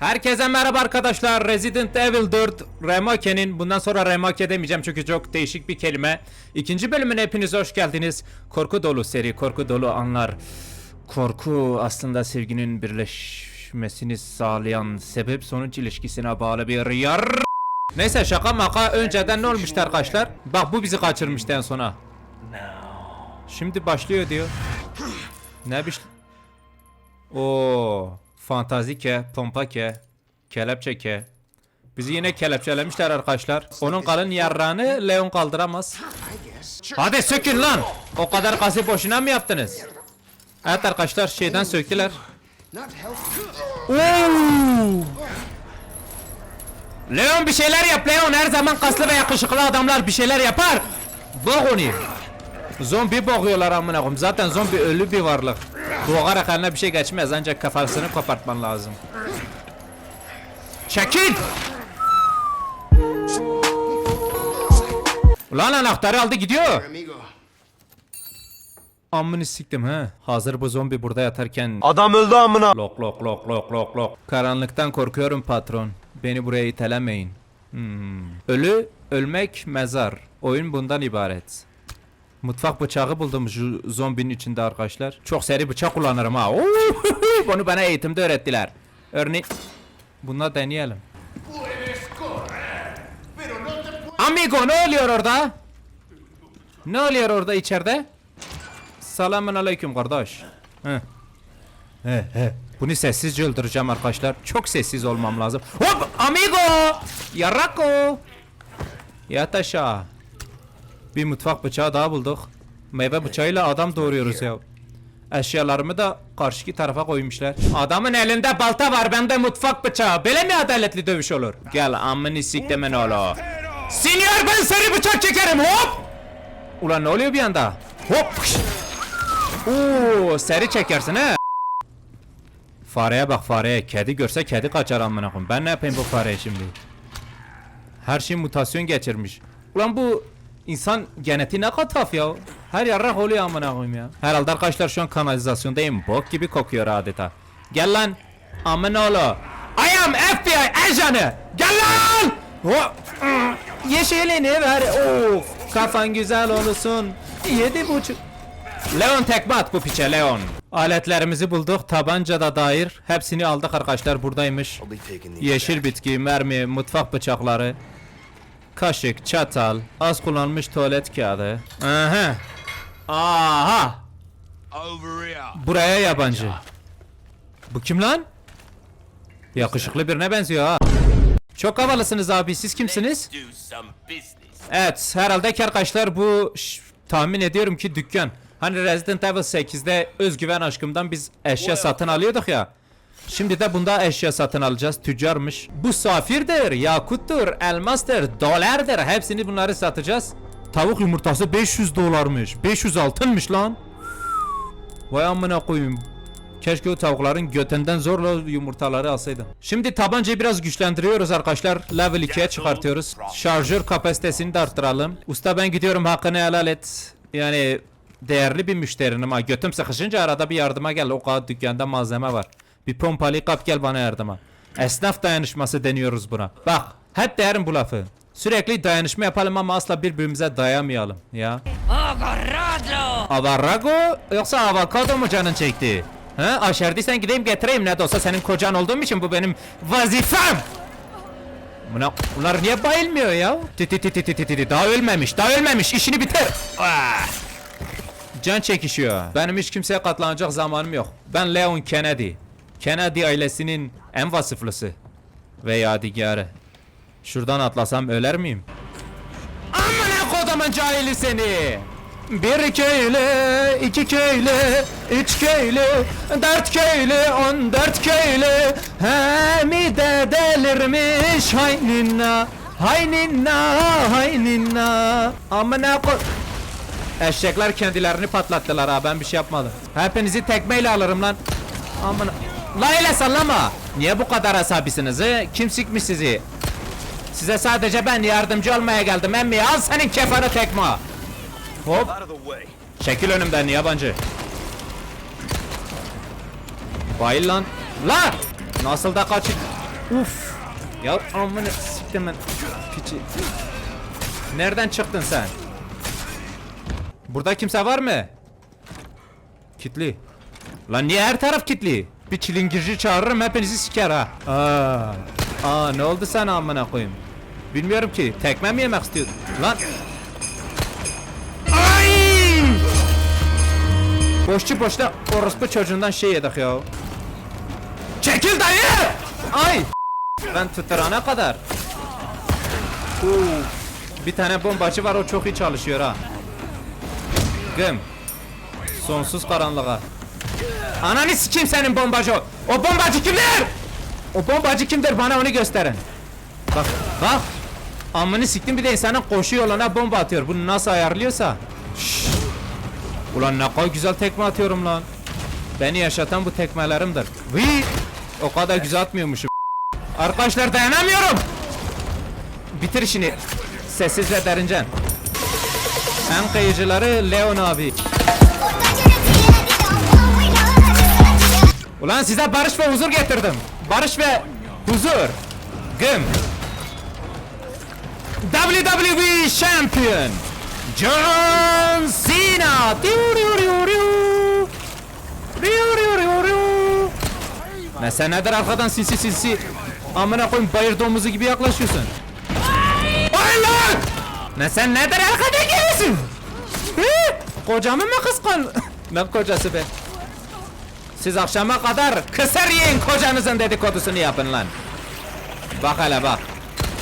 Herkese merhaba arkadaşlar. Resident Evil 4 Remake'nin bundan sonra Remake demeyeceğim çünkü çok değişik bir kelime. İkinci bölümüne hepiniz hoş geldiniz. Korku dolu seri, korku dolu anlar. Korku aslında sevginin birleşmesini sağlayan sebep sonuç ilişkisine bağlı bir yar. Neyse şaka maka önceden ne olmuştu arkadaşlar? Bak bu bizi kaçırmıştı en sona. Şimdi başlıyor diyor. Ne bir Oo, fantazi ke, pompa ke, kelepçe ke. Bizi yine kelepçelemişler arkadaşlar. Onun kalın yarrağını Leon kaldıramaz. Hadi sökün lan. O kadar gazı boşuna mı yaptınız? Evet arkadaşlar şeyden söktüler. Leon bir şeyler yap Leon. Her zaman kaslı ve yakışıklı adamlar bir şeyler yapar. Bak onu. Zombi boğuyorlar amına koyayım. Zaten zombi ölü bir varlık. Boğarak eline bir şey geçmez ancak kafasını kopartman lazım. Çekil! Ulan anahtarı aldı gidiyor. Amını siktim he. Hazır bu zombi burada yatarken Adam öldü amına. Lok lok lok lok lok lok. Karanlıktan korkuyorum patron. Beni buraya itelemeyin. Hmm. Ölü, ölmek, mezar. Oyun bundan ibaret. Mutfak bıçağı buldum şu zombinin içinde arkadaşlar. Çok seri bıçak kullanırım ha. Bunu bana eğitimde öğrettiler. Örneğin Buna deneyelim. Amigo ne oluyor orada? Ne oluyor orada içeride? Selamun aleyküm kardeş. He he. Bunu sessizce öldüreceğim arkadaşlar. Çok sessiz olmam lazım. Hop amigo! Yarako! Yat aşağı. Bir mutfak bıçağı daha bulduk. Meyve bıçağıyla adam doğuruyoruz ya. Eşyalarımı da karşıki tarafa koymuşlar. Adamın elinde balta var, bende mutfak bıçağı. Böyle mi adaletli dövüş olur? Gel amını siktemen oğlu. Senior ben seni bıçak çekerim hop! Ulan ne oluyor bir anda? Hop! Oo, seri çekersin he. Fareye bak fareye. Kedi görse kedi kaçar amına koyayım. Ben ne yapayım bu fareye şimdi? Her şey mutasyon geçirmiş. Ulan bu insan genetiği ne kadar tuhaf ya. Her yarrak oluyor amına koyayım ya. Herhalde arkadaşlar şu an kanalizasyondayım. Bok gibi kokuyor adeta. Gel lan. Amına oğlu. I am FBI ajanı. Gel lan. Hop. Yeşilini ver. Of. Kafan güzel olsun. Yedi buçuk. Leon tekme at bu piçe Leon. Aletlerimizi bulduk. Tabanca da dair. Hepsini aldık arkadaşlar buradaymış. Yeşil bitki, mermi, mutfak bıçakları, kaşık, çatal, az kullanılmış tuvalet kağıdı. Aha. Aha. Buraya yabancı. Bu kim lan? Yakışıklı birine benziyor ha. Çok havalısınız abi. Siz kimsiniz? Evet, herhalde arkadaşlar bu tahmin ediyorum ki dükkan. Hani Resident Evil 8'de özgüven aşkımdan biz eşya satın alıyorduk ya. Şimdi de bunda eşya satın alacağız. Tüccarmış. Bu safirdir, yakuttur, elmastır, dolardır. Hepsini bunları satacağız. Tavuk yumurtası 500 dolarmış. 500 altınmış lan. Vay amına koyayım. Keşke o tavukların götünden zorla yumurtaları alsaydım. Şimdi tabancayı biraz güçlendiriyoruz arkadaşlar. Level 2'ye çıkartıyoruz. Şarjör kapasitesini de arttıralım. Usta ben gidiyorum hakkını helal et. Yani değerli bir müşterinim. Götüm sıkışınca arada bir yardıma gel. O kadar dükkanda malzeme var. Bir pompalı kap gel bana yardıma. Esnaf dayanışması deniyoruz buna. Bak hep derim bu lafı. Sürekli dayanışma yapalım ama asla birbirimize dayamayalım ya. Avarago yoksa avokado mu canın çekti? Ha aşerdiysen gideyim getireyim ne de olsa senin kocan olduğum için bu benim vazifem. Buna, bunlar niye bayılmıyor ya? Ti ti ti ti ti ti ti daha ölmemiş daha ölmemiş işini bitir. Ah! Can çekişiyor. Benim hiç kimseye katlanacak zamanım yok. Ben Leon Kennedy. Kennedy ailesinin en vasıflısı. Ve yadigarı. Şuradan atlasam öler miyim? Amına kodumun cahili seni. Bir köylü, iki köylü, üç köylü, dört köylü, on dört köylü Hemi de delirmiş hay ninna, hay ninna, hay ninna Amına ko... Eşekler kendilerini patlattılar ha ben bir şey yapmadım Hepinizi tekmeyle alırım lan Amına... La öyle sallama Niye bu kadar asabisiniz he? Kim sikmiş sizi? Size sadece ben yardımcı olmaya geldim emmi al senin kefanı tekme Hop. Çekil önümden yabancı. Bayıl lan. La! Nasıl da kaçın? Uf. Ya amına siktim ben piçi. Nereden çıktın sen? Burada kimse var mı? Kitli. Lan niye her taraf kitli? Bir çilingirci çağırırım hepinizi siker ha. Aa. Aa ne oldu sana amına koyayım? Bilmiyorum ki. Tekme mi yemek istiyorsun? Lan. Ay! Boşçu boşta orospu çocuğundan şey yedik ya. Çekil dayı! Ay! Ben tutturana kadar. Oo. Bir tane bombacı var o çok iyi çalışıyor ha. Gım. Sonsuz karanlığa. Ananı sikeyim senin bombacı. o. O bombacı kimdir? O bombacı kimdir? Bana onu gösterin. Bak, bak. Amını siktim bir de insanın koşu yoluna bomba atıyor. Bunu nasıl ayarlıyorsa. Şşş. Ulan ne kadar güzel tekme atıyorum lan. Beni yaşatan bu tekmelerimdir. Vii. O kadar güzel atmıyormuşum. Arkadaşlar dayanamıyorum. Bitir işini. Sessiz ve derincen. En kayıcıları Leon abi. Ulan size barış ve huzur getirdim. Barış ve huzur. Gım. WWE Champion John Cena. Ne sen nedir arkadan sinsi sinsi Amına koyayım bayır domuzu gibi yaklaşıyorsun Ay lan Ne sen nedir arkadan geliyorsun? Kocamı mı kıskan Ne kocası be Siz akşama kadar kısır yiyin kocanızın dedikodusunu yapın lan Bak hele bak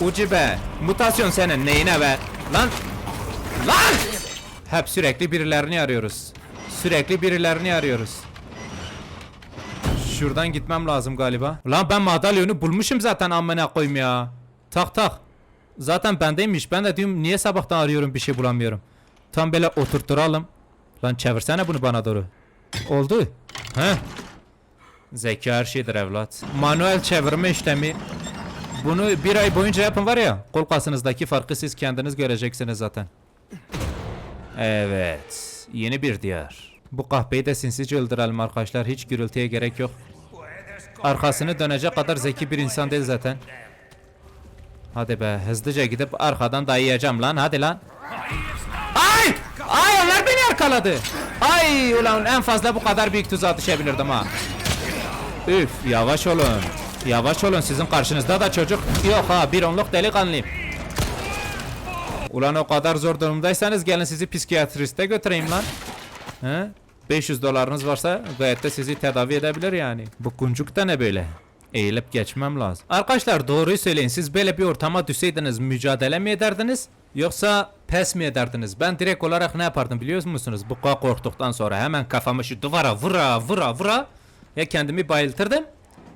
Ucibe mutasyon senin neyine be Lan Lan Hep sürekli birilerini arıyoruz Sürekli birilerini arıyoruz Şuradan gitmem lazım galiba. Lan ben madalyonu bulmuşum zaten amına koyayım ya. Tak tak. Zaten bendeymiş. Ben de diyorum niye sabahtan arıyorum bir şey bulamıyorum. Tam böyle oturtturalım. Lan çevirsene bunu bana doğru. Oldu. He. Zeka her şeydir evlat. Manuel çevirme işlemi. Bunu bir ay boyunca yapın var ya. Kol kasınızdaki farkı siz kendiniz göreceksiniz zaten. Evet. Yeni bir diyar. Bu kahpeyi de sinsice öldürelim arkadaşlar. Hiç gürültüye gerek yok. Arkasını dönecek kadar zeki bir insan değil zaten. Hadi be hızlıca gidip arkadan dayayacağım lan hadi lan. Ay! Ay onlar beni arkaladı. Ay ulan en fazla bu kadar büyük tuzağa düşebilirdim ha. Üf yavaş olun. Yavaş olun sizin karşınızda da çocuk yok ha bir onluk delikanlıyım. Ulan o kadar zor durumdaysanız gelin sizi psikiyatriste götüreyim lan. He? 500 dolarınız varsa gayet de sizi tedavi edebilir yani. Bu kuncuk da ne böyle? Eğilip geçmem lazım. Arkadaşlar doğruyu söyleyin. Siz böyle bir ortama düşseydiniz mücadele mi ederdiniz? Yoksa pes mi ederdiniz? Ben direkt olarak ne yapardım biliyor musunuz? Bu kadar korktuktan sonra hemen kafamı şu duvara vura vura vura ya kendimi bayıltırdım.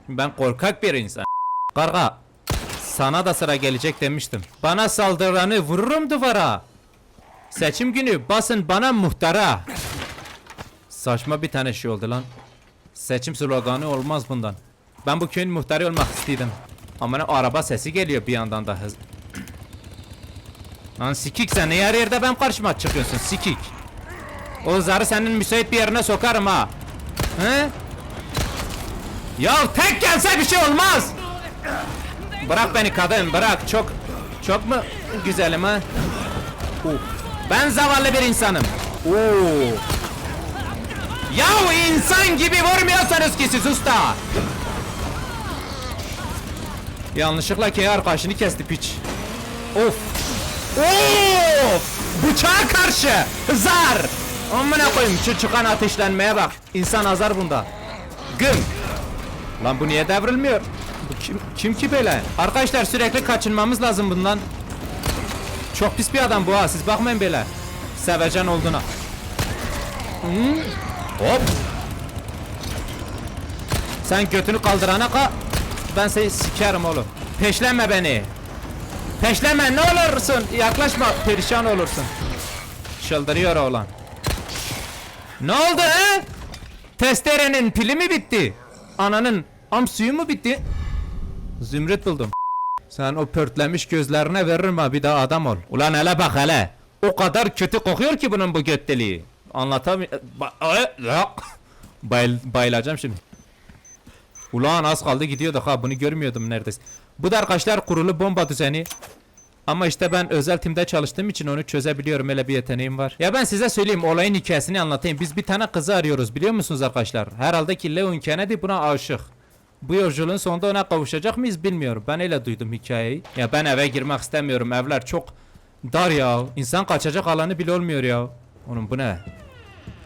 Ben korkak bir insan. Karga sana da sıra gelecek demiştim. Bana saldıranı vururum duvara. Seçim günü basın bana muhtara. Saçma bir tane şey oldu lan. Seçim sloganı olmaz bundan. Ben bu köyün muhtarı olmak istedim. Ama ne araba sesi geliyor bir yandan da hız. Lan sikik sen her yerde ben karşıma çıkıyorsun sikik. O zarı senin müsait bir yerine sokarım ha. He? Ya tek gelse bir şey olmaz. Bırak beni kadın bırak çok çok mu güzelim ha? Uf. Ben zavallı bir insanım. Oo. Ya insan gibi vurmuyorsanız ki siz usta. Yanlışlıkla ki arkadaşını kesti piç. Of. Of. Bıçağa karşı. Zar. Amına koyayım şu çıkan ateşlenmeye bak. İnsan azar bunda. Gım. Lan bu niye devrilmiyor? Bu kim, kim ki böyle? Arkadaşlar sürekli kaçınmamız lazım bundan. Çok pis bir adam bu ha siz bakmayın böyle. Sevecen olduğuna. Hı? Hop. Sen götünü kaldırana ka ben seni sikerim oğlum. Peşleme beni. Peşleme ne olursun. Yaklaşma perişan olursun. Çıldırıyor oğlan. Ne oldu he? Testerenin pili mi bitti? Ananın am suyu mu bitti? Zümrüt buldum. Sen o pörtlemiş gözlerine veririm ha bir daha adam ol. Ulan hele bak hele. O kadar kötü kokuyor ki bunun bu göt deliği. Anlatamıyorum. Bayıl bayılacağım şimdi. Ulan az kaldı gidiyorduk ha bunu görmüyordum neredeyse. Bu da arkadaşlar kurulu bomba düzeni. Ama işte ben özel timde çalıştığım için onu çözebiliyorum öyle bir yeteneğim var. Ya ben size söyleyeyim olayın hikayesini anlatayım. Biz bir tane kızı arıyoruz biliyor musunuz arkadaşlar? Herhalde ki Leon Kennedy buna aşık. Bu yolculuğun sonunda ona kavuşacak mıyız bilmiyorum. Ben öyle duydum hikayeyi. Ya ben eve girmek istemiyorum. Evler çok dar ya. İnsan kaçacak alanı bile olmuyor ya. Onun bu ne?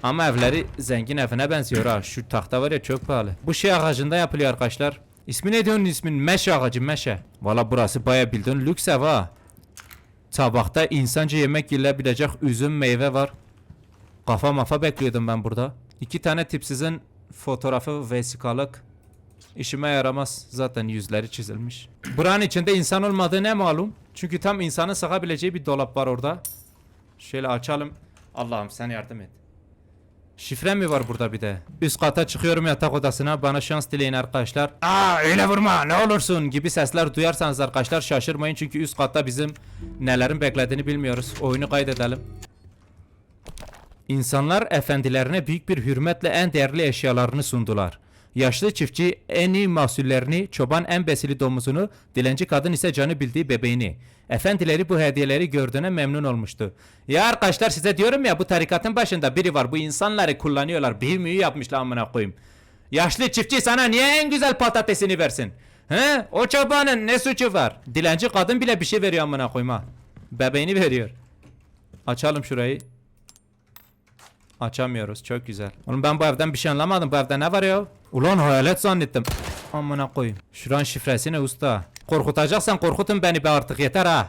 Ama evleri zengin evine benziyor ha. Şu tahta var ya çok pahalı. Bu şey ağacında yapılıyor arkadaşlar. İsmi ne diyorsun ismin? Meşe ağacı meşe. Valla burası baya bildiğin lüks ev ha. Tabakta insanca yemek yiyebilecek üzüm meyve var. Kafa mafa bekliyordum ben burada. İki tane tipsizin fotoğrafı vesikalık. İşime yaramaz. Zaten yüzleri çizilmiş. Buranın içinde insan olmadığı ne malum? Çünkü tam insanın sığabileceği bir dolap var orada. Şöyle açalım. Allah'ım sen yardım et. Şifre mi var burada bir de? Üst kata çıkıyorum yatak odasına. Bana şans dileyin arkadaşlar. Aa öyle vurma ne olursun gibi sesler duyarsanız arkadaşlar şaşırmayın. Çünkü üst katta bizim nelerin beklediğini bilmiyoruz. Oyunu kaydedelim. İnsanlar efendilerine büyük bir hürmetle en değerli eşyalarını sundular. Yaşlı çiftçi en iyi mahsullerini, çoban en besili domuzunu, dilenci kadın ise canı bildiği bebeğini. Efendileri bu hediyeleri gördüğüne memnun olmuştu. Ya arkadaşlar size diyorum ya bu tarikatın başında biri var. Bu insanları kullanıyorlar. Bir müyü yapmışlar amına koyayım. Yaşlı çiftçi sana niye en güzel patatesini versin? He? O çobanın ne suçu var? Dilenci kadın bile bir şey veriyor amına koyma. Bebeğini veriyor. Açalım şurayı. Açamıyoruz. Çok güzel. Oğlum ben bu evden bir şey anlamadım. Bu evde ne var ya? Ulan hayalet zannettim. Amına koyayım. Şuran şifresi ne usta? Korkutacaksan korkutun beni be artık yeter ha.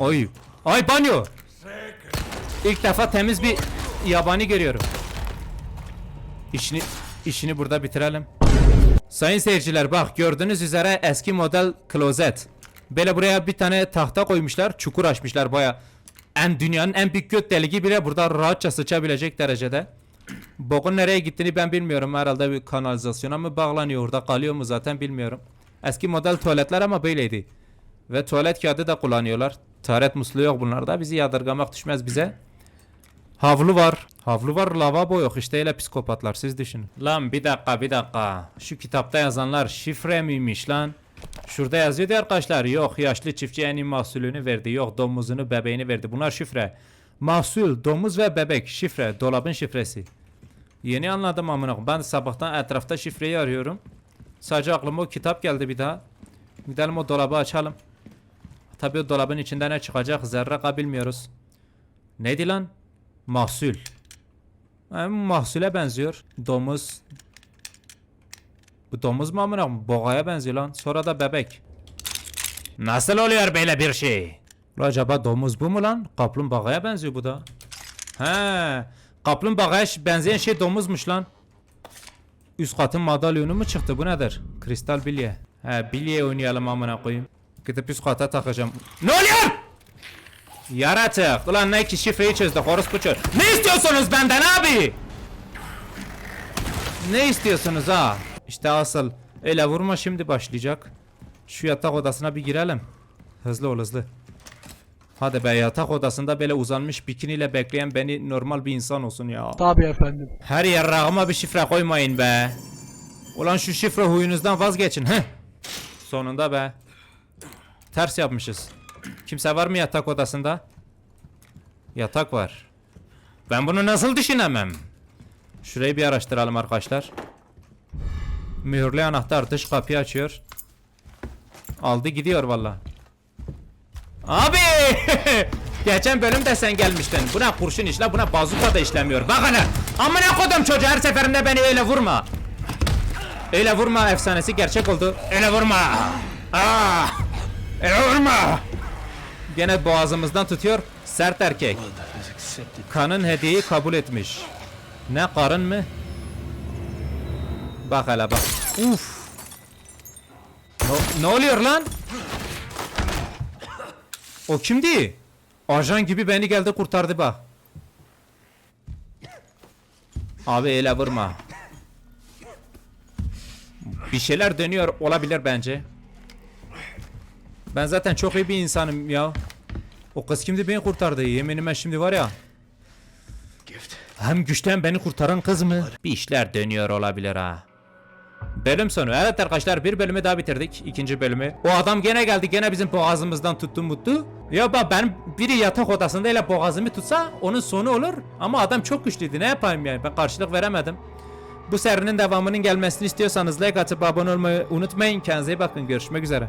Oy. Ay banyo. İlk defa temiz bir yabani görüyorum. İşini işini burada bitirelim. Sayın seyirciler bak gördüğünüz üzere eski model klozet. Böyle buraya bir tane tahta koymuşlar, çukur açmışlar baya. En dünyanın en büyük göt deliği bile burada rahatça sıçabilecek derecede. Bokun nereye gittiğini ben bilmiyorum. Herhalde bir kanalizasyona mı bağlanıyor orada kalıyor mu zaten bilmiyorum. Eski model tuvaletler ama böyleydi. Ve tuvalet kağıdı da kullanıyorlar. Taharet musluğu yok bunlarda. Bizi yadırgamak düşmez bize. Havlu var. Havlu var lavabo yok işte öyle psikopatlar siz düşünün. Lan bir dakika bir dakika. Şu kitapta yazanlar şifre miymiş lan? Şurada yazıyordu arkadaşlar. Yok yaşlı çiftçi en iyi mahsulünü verdi. Yok domuzunu bebeğini verdi. Bunlar şifre. Mahsul, domuz ve bebek şifre. Dolabın şifresi. Yeni anladım amına. Ben sabahtan etrafta şifreyi arıyorum. Sadece aklıma o kitap geldi bir daha. Gidelim o dolabı açalım. Tabii o dolabın içinde ne çıkacak zerre ka bilmiyoruz. Neydi lan? Mahsul. Ha, mahsule benziyor. Domuz. Bu domuz mu amına? Boğaya benziyor lan. Sonra da bebek. Nasıl oluyor böyle bir şey? Acaba domuz bu mu lan? Kaplumbağaya benziyor bu da. He. Kaplumbağaya benzeyen şey domuzmuş lan. Üst katın madalyonu mu çıktı? Bu nedir? Kristal bilye. He bilye oynayalım amına koyayım. Gidip üst kata takacağım. Ne oluyor? Yaratık. Ulan ne ki şifreyi çözdük orospu çöz. Ne istiyorsunuz benden abi? Ne istiyorsunuz ha? İşte asıl. Öyle vurma şimdi başlayacak. Şu yatak odasına bir girelim. Hızlı ol hızlı. Hadi be yatak odasında böyle uzanmış bikiniyle bekleyen beni normal bir insan olsun ya. Tabii efendim. Her yarrağıma bir şifre koymayın be. Ulan şu şifre huyunuzdan vazgeçin. Heh. Sonunda be. Ters yapmışız. Kimse var mı yatak odasında? Yatak var. Ben bunu nasıl düşünemem? Şurayı bir araştıralım arkadaşlar. Mühürlü anahtar dış kapıyı açıyor. Aldı gidiyor valla. Abi! Geçen bölümde sen gelmiştin. Buna kurşun işle, buna bazuka da işlemiyor. Bak hele! Amına kodum çocuğu her seferinde beni öyle vurma. Öyle vurma efsanesi gerçek oldu. Öyle vurma. Aa! Öyle vurma. Gene boğazımızdan tutuyor. Sert erkek. Kanın hediyeyi kabul etmiş. Ne karın mı? Bak hele bak. Uf. Ne, ne oluyor lan? O kimdi? Ajan gibi beni geldi kurtardı bak. Abi ele vurma. Bir şeyler dönüyor olabilir bence. Ben zaten çok iyi bir insanım ya. O kız kimdi beni kurtardı yeminime şimdi var ya. Hem güçten beni kurtaran kız mı? Bir işler dönüyor olabilir ha. Bölüm sonu. Evet arkadaşlar bir bölümü daha bitirdik. ikinci bölümü. O adam gene geldi gene bizim boğazımızdan tuttu mutlu. Ya bak ben biri yatak odasında ile boğazımı tutsa onun sonu olur. Ama adam çok güçlüydü ne yapayım yani ben karşılık veremedim. Bu serinin devamının gelmesini istiyorsanız like atıp abone olmayı unutmayın. Kendinize iyi bakın görüşmek üzere.